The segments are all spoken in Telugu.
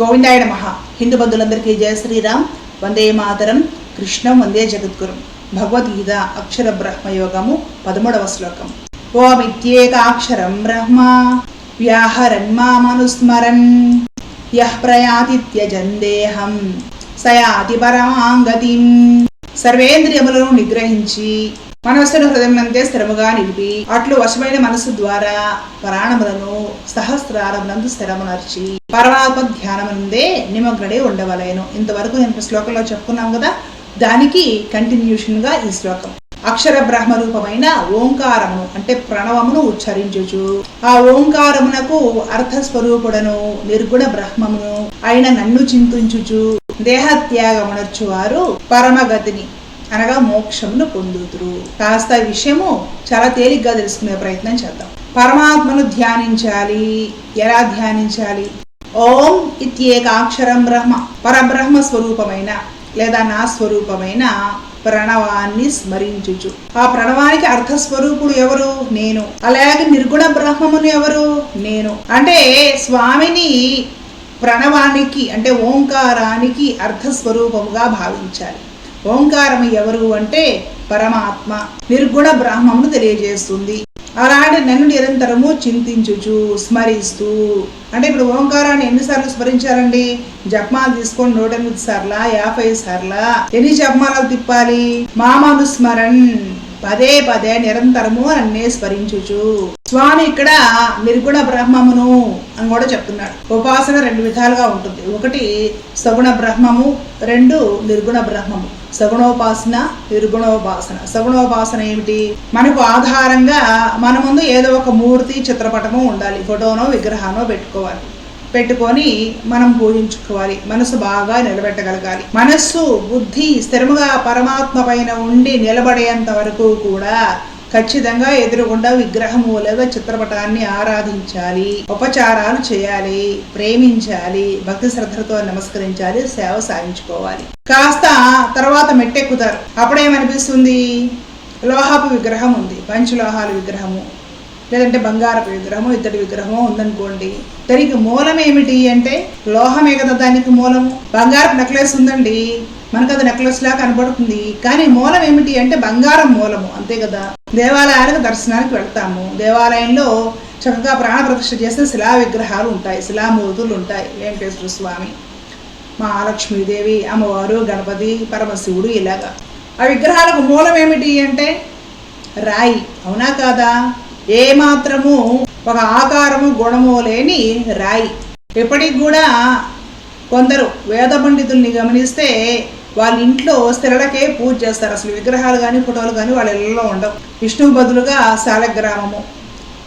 గోవిందాయ నమ. హిందూ బంధువులందరికీ జయ శ్రీరామ్. వందే మాతరం. కృష్ణం వందే జగద్గురు. భగవద్గీత అక్షర బ్రహ్మ యోగము పదమూడవ శ్లోకం. ఓమిత్యేకాక్షరం బ్రహ్మ. వ్యాహరన్మామనుస్మరన్ యః ప్రయాతి త్యజన్ దేహం. సయాతి పరమాంగతిం సర్వేంద్రియములను నిగ్రహించి మనస్సును హృదయం స్థిరముగా నిలిపి అట్లు వశమైన మనస్సు ద్వారా ప్రాణములను సహస్రారములందు స్థిరమునర్చి పరమాత్మ ధ్యానముందే నిమగ్నడే ఉండవలేను. ఇంతవరకు నేను శ్లోకంలో చెప్పుకున్నాం కదా దానికి కంటిన్యూషన్గా ఈ శ్లోకం. అక్షర బ్రహ్మ రూపమైన ఓంకారమును అంటే ప్రణవమును ఉచ్చరించుచు ఆ ఓంకారమునకు అర్థస్వరూపుడను నిర్గుణ బ్రహ్మమును అయిన నన్ను చింతించుచు దేహత్యాగమునర్చువారు పరమగతిని. అనగా మోక్షమును పొందుతురు కాస్త విషయము చాలా తేలిగ్గా తెలుసుకునే ప్రయత్నం చేద్దాం. పరమాత్మను ధ్యానించాలి. ఎలా ధ్యానించాలి? ఓం ఇత్యేకాక్షరం బ్రహ్మ. పరబ్రహ్మ స్వరూపమైన లేదా నా స్వరూపమైన ప్రణవాన్ని స్మరించుచు. ఆ ప్రణవానికి అర్థస్వరూపుడు ఎవరు? నేను. అలాగే నిర్గుణ బ్రహ్మమును ఎవరు? నేను. అంటే స్వామిని ప్రణవానికి అంటే ఓంకారానికి అర్థస్వరూపముగా భావించాలి. ఓంకారము ఎవరు అంటే పరమాత్మ నిర్గుణ బ్రహ్మమును తెలియజేస్తుంది. అలాంటి నన్ను నిరంతరము చింతించుచు స్మరిస్తూ. అంటే ఇప్పుడు ఓంకారాన్ని ఎన్నిసార్లు స్మరించాలండి జపమాలు తీసుకొని నూట ఎనిమిది సార్లా యాభై సార్లా. ఎన్ని జపమాలు తిప్పాలి? మామనుస్మరణ్ పదే పదే నిరంతరము నన్నే స్మరించుచు. స్వామి ఇక్కడ నిర్గుణ బ్రహ్మమును అని కూడా చెప్తున్నాడు. ఉపాసన రెండు విధాలుగా ఉంటుంది. ఒకటి సగుణ బ్రహ్మము రెండు నిర్గుణ బ్రహ్మము. సగుణోపాసన నిర్గుణోపాసన. సగుణోపాసన ఏమిటి? మనకు ఆధారంగా మన ముందు ఏదో ఒక మూర్తి చిత్రపటము ఉండాలి. ఫోటోనో విగ్రహానో పెట్టుకోవాలి. పెట్టుకొని మనం పూజించుకోవాలి. మనసు బాగా నిలబెట్టగలగాలి. మనస్సు బుద్ధి స్థిరముగా పరమాత్మ పైన ఉండి నిలబడేంత వరకు కూడా ఖచ్చితంగా ఎదురుగుండా విగ్రహము లేదా చిత్రపటాన్ని ఆరాధించాలి. ఉపచారాలు చేయాలి. ప్రేమించాలి. భక్తి శ్రద్ధలతో నమస్కరించాలి. సేవ సాగించుకోవాలి కాస్త తర్వాత మెట్టెక్కుతారు. అప్పుడేమనిపిస్తుంది? లోహపు విగ్రహం ఉంది. పంచలోహాల విగ్రహము. లేదంటే బంగారపు విగ్రహము ఇద్దరి విగ్రహము ఉందనుకోండి. దానికి మూలం ఏమిటి అంటే లోహమే కదా దానికి మూలము బంగారపు నెక్లెస్ ఉందండి. మనకు అది నెక్లెస్ లా కనబడుతుంది. కానీ మూలం ఏమిటి అంటే బంగారం మూలము. అంతే కదా? దేవాలయాలకు దర్శనానికి వెళ్తాము. దేవాలయంలో చక్కగా ప్రాణప్రతిష్ఠ చేసిన శిలా విగ్రహాలు ఉంటాయి. శిలామూర్తులు ఉంటాయి. వెంకటేశ్వర స్వామి మహాలక్ష్మీదేవి అమ్మవారు గణపతి పరమశివుడు ఇలాగా. ఆ విగ్రహాలకు మూలం ఏమిటి అంటే రాయి. అవునా కాదా? ఏ మాత్రము ఒక ఆకారము గుణము లేని రాయి. ఇప్పటికి కూడా కొందరు వేద పండితుల్ని గమనిస్తే వాళ్ళ ఇంట్లో స్థిరలకే పూజ చేస్తారు. అసలు విగ్రహాలు కానీ ఫోటోలు కానీ వాళ్ళ ఇళ్ళలో ఉండవు. విష్ణువు బదులుగా శాలగ్రామము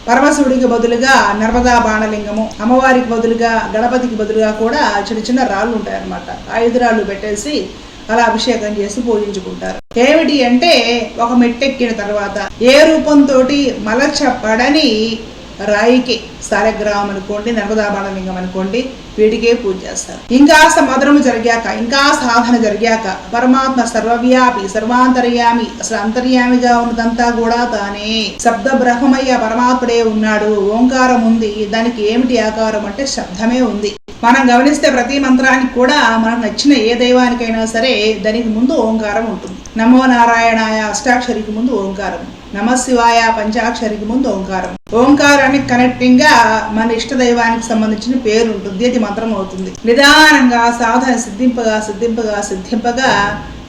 పరమశివుడికి బదులుగా నర్మదా బాణలింగము అమ్మవారికి బదులుగా గణపతికి బదులుగా కూడా చిన్న చిన్న రాళ్ళు ఉంటాయన్నమాట. ఐదు రాళ్ళు పెట్టేసి అలా అభిషేకం చేసి పూజించుకుంటారు. ఏమిటి అంటే ఒక మెట్టెక్కిన తర్వాత ఏ రూపంతో మలచపడని రాయికి సాలగ్రామం అనుకోండి నర్మదాబాణలింగం అనుకోండి వీటికే పూజ చేస్తారు. ఇంకా మధురము జరిగాక ఇంకా సాధన జరిగాక పరమాత్మ సర్వవ్యాపి సర్వాంతర్యామి అసలు అంతర్యామిగా ఉన్నదంతా కూడా తానే. శబ్ద బ్రహ్మయ్య పరమాత్ముడే ఉన్నాడు ఓంకారం ఉంది దానికి ఏమిటి ఆకారం అంటే శబ్దమే ఉంది. మనం గమనిస్తే ప్రతి మంత్రానికి కూడా మనకు నచ్చిన ఏ దైవానికైనా సరే దానికి ముందు ఓంకారం ఉంటుంది. నమో నారాయణాయ అష్టాక్షరికి ముందు ఓంకారం. నమ శివాయ పంచాక్షరికి ముందు ఓంకారం. ఓంకారానికి కనెక్టింగ్గా మన ఇష్ట దైవానికి సంబంధించిన పేరు ఉంటుంది అది మంత్రం అవుతుంది. నిదానంగా సాధన సిద్ధింపగా సిద్ధింపగా సిద్ధింపగా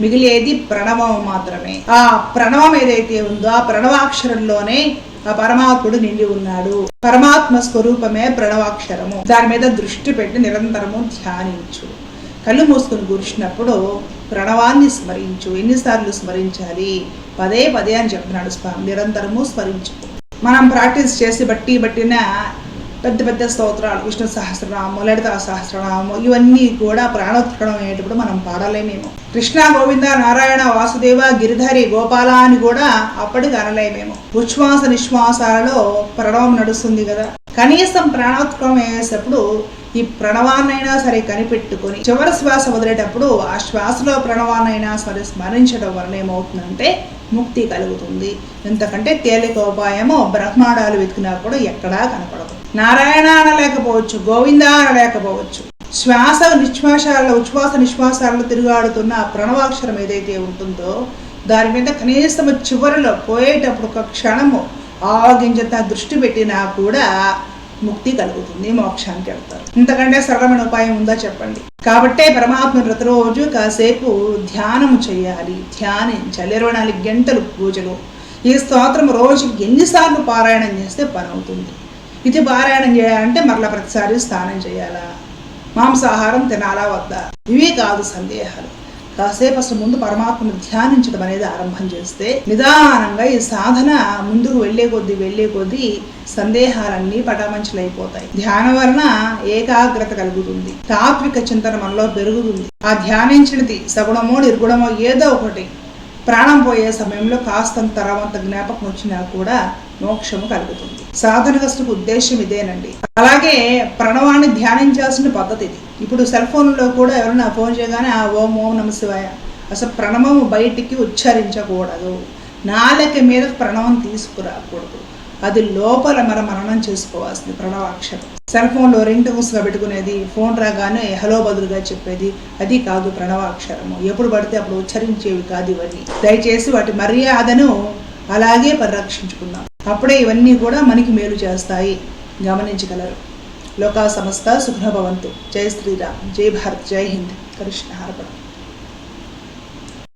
మిగిలేది ప్రణవం మాత్రమే. ఆ ప్రణవం ఏదైతే ఉందో ఆ ప్రణవాక్షరంలోనే ఆ పరమాత్ముడు నిండి ఉన్నాడు. పరమాత్మ స్వరూపమే ప్రణవాక్షరము. దాని మీద దృష్టి పెట్టి నిరంతరము ధ్యానించు. కళ్ళు మూసుకుని కూర్చున్నప్పుడు ప్రణవాన్ని స్మరించు. ఎన్నిసార్లు స్మరించాలి? పదే పదే అని చెప్తున్నాడు స్వామి. నిరంతరము స్మరించు. మనం ప్రాక్టీస్ చేసి బట్టి బట్టిన పెద్ద పెద్ద స్తోత్రాలు విష్ణు సహస్రనామము లలిత సహస్రనామము ఇవన్నీ కూడా ప్రాణోత్కరణం అయ్యేటప్పుడు మనం పాడలేమేమో. కృష్ణ గోవింద నారాయణ వాసుదేవ గిరిధరి గోపాల అని కూడా అప్పటికి అనలేమేమో. ఉచ్ఛ్వాస నిశ్వాసాలలో ప్రణవం నడుస్తుంది కదా. కనీసం ప్రాణోత్కరణం వేసేటప్పుడు ఈ ప్రణవాన్నైనా సరే కనిపెట్టుకొని చివరి శ్వాస వదిలేటప్పుడు ఆ శ్వాసలో ప్రణవాన్నైనా సరే స్మరించడం వలన ఏమవుతుందంటే ముక్తి కలుగుతుంది. ఎంతకంటే తేలిక ఉపాయము బ్రహ్మాండాలు వెతికినా కూడా ఎక్కడా కనపడదు నారాయణ అనలేకపోవచ్చు గోవింద అనలేకపోవచ్చు. శ్వాస నిశ్వాసాలలో ఉచ్ఛ్వాస నిశ్వాసాలలో తిరుగాడుతున్న ఆ ప్రణవాక్షరం ఏదైతే ఉంటుందో దాని మీద కనీసం చివరిలో పోయేటప్పుడు ఒక క్షణము ఆగించేంత దృష్టి పెట్టినా కూడా ముక్తి కలుగుతుంది మోక్షానికి వెళ్తారు. ఇంతకంటే సరళమైన ఉపాయం ఉందా చెప్పండి? కాబట్టే పరమాత్మను ప్రతిరోజు కాసేపు ధ్యానం చేయాలి ధ్యానించాలి. ఇరవై నాలుగు గంటలు పూజలు. ఈ స్తోత్రం రోజుకి ఎన్నిసార్లు పారాయణం చేస్తే పని అవుతుంది ఇది పారాయణం చేయాలంటే మరలా ప్రతిసారి స్నానం చేయాలా? మాంసాహారం తినాలా వద్దా? ఇవి కాదు సందేహాలు. కాసేపు అసలు ముందు పరమాత్మను ధ్యానించడం అనేది ఆరంభం చేస్తే నిదానంగా ఈ సాధన ముందుకు వెళ్ళే కొద్దీ వెళ్ళే కొద్దీ సందేహాలన్నీ పటామంచులైపోతాయి ధ్యాన వలన ఏకాగ్రత కలుగుతుంది. తాత్విక చింతన మనలో పెరుగుతుంది. ఆ ధ్యానించినది సగుణమో నిర్గుణమో ఏదో ఒకటి. ప్రాణం పోయే సమయంలో కాస్తంత తరవంత జ్ఞాపకం వచ్చినా కూడా మోక్షము కలుగుతుంది. సాధన కష్టకు ఉద్దేశం ఇదేనండి. అలాగే ప్రణవాన్ని ధ్యానించాల్సిన పద్ధతి ఇది. ఇప్పుడు సెల్ ఫోన్లో కూడా ఎవరైనా ఫోన్ చేయగానే ఆ ఓం ఓం నమ శివాయ. అసలు ప్రణవము బయటికి ఉచ్చరించకూడదు. నాలుక మీద ప్రణవం తీసుకురాకూడదు. అది లోపల మన మననం చేసుకోవాల్సింది ప్రణవాక్షరం. సెల్ ఫోన్లో రింగ్ టోన్స్గా పెట్టుకునేది ఫోన్ రాగానే హలో బదులుగా చెప్పేది. అది కాదు ప్రణవాక్షరము. ఎప్పుడు పడితే అప్పుడు ఉచ్చరించేవి కాదు ఇవన్నీ. దయచేసి వాటి మర్యాదను అలాగే పరిరక్షించుకుందాం. అప్పుడే ఇవన్నీ కూడా మనకి మేలు చేస్తాయి. గమనించగలరు. లోకా సంస్థ సుఖ్నభవంతు జై శ్రీరామ్. జై భారత్. జై హింద్. కృష్ణ హారపడం